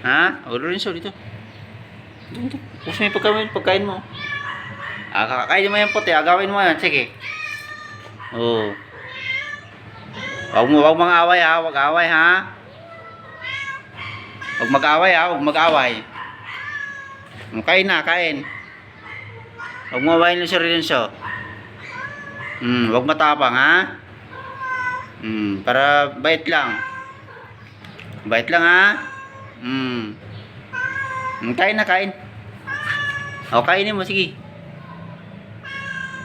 Ha? O, Lorenzo, dito. Dito, dito. Puso yung pagkain, pagkain mo. Ah, kakakain mo yung puti. Agawin mo yan. Sige. Oo. Huwag mo, huwag mga away ha. Huwag away ha. Huwag mag-away ha. Huwag mag-away. Mm, Kain na, kain. Huwag mo awayin yung sarili siya. Hmm, huwag matapang ha. Hmm, para bait lang. Bait lang ha. Hmm. Hmm, kain na, kain. O, kainin mo, sige.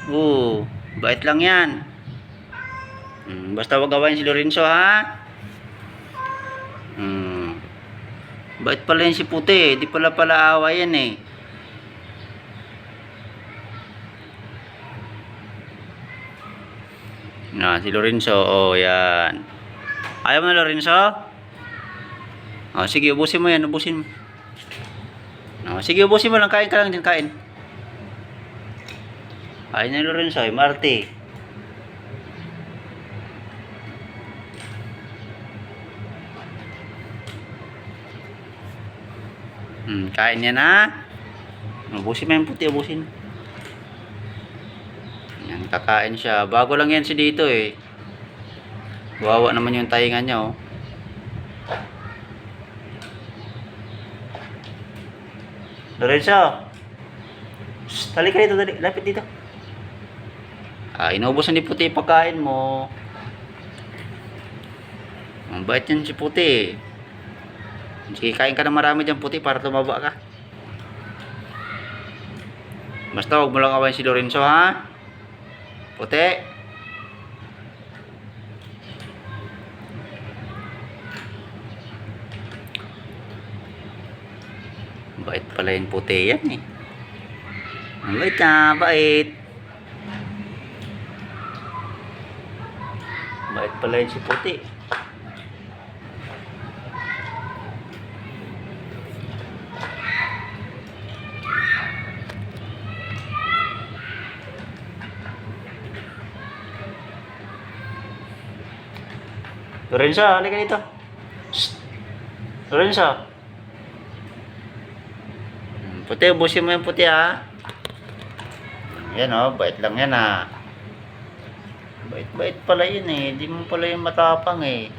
Oo, bait lang yan. Hmm, basta wag gawain si Lorenzo, ha? Hmm. Bait pala yan si Puti, eh. Di pala pala awa yan, eh. Na, si Lorenzo, oh, yan. Ayaw mo na, Lorenzo? Oh, sige, ubusin mo yan, ubusin mo. Oh, sige, ubusin mo lang, kain ka lang din, kain. Kain na Lorenzo, eh, Marty. Hmm, kain yan ha. Ubusin mo yung puti, ubusin. Yan, kakain siya. Bago lang yan si dito eh. Wawa naman yung tainga niya oh. Lorenzo! Shh, tali ka dito, dali. Lapit dito. Ah, inubos ni puti pagkain mo. Ang bait yan si puti. Sige, kain ka na marami dyan puti para tumaba ka. Basta huwag mo lang awayin si Lorenzo ha. Puti. Bait pala yung puti yan eh. Ang bait na, bait. Bait pala yun si puti. Lorenzo, halika dito. Shh. Lorenzo. Puti, ubusin mo yung puti ha. Yan o, bait lang yan ha. Bait-bait pala yun eh. Di mo pala yung matapang eh.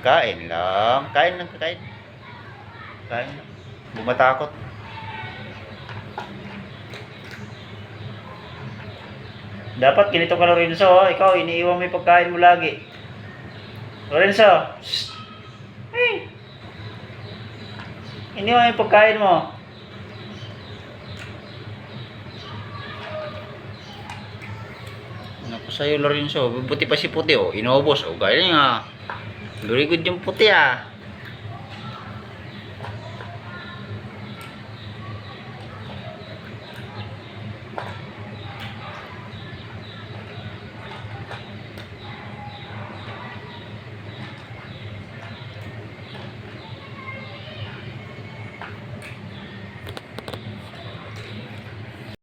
Kain lang. Kain lang, kain. Kain lang. Bumatakot. Dapat ganito ka Lorenzo, oh. ikaw iniiwan mo yung pagkain mo lagi. Lorenzo, shh. Hey. Iniwan yung pagkain mo. Ano ko sa'yo Lorenzo, buti pa si puti oh, inubos oh, gaya nga. Very good yung puti ah.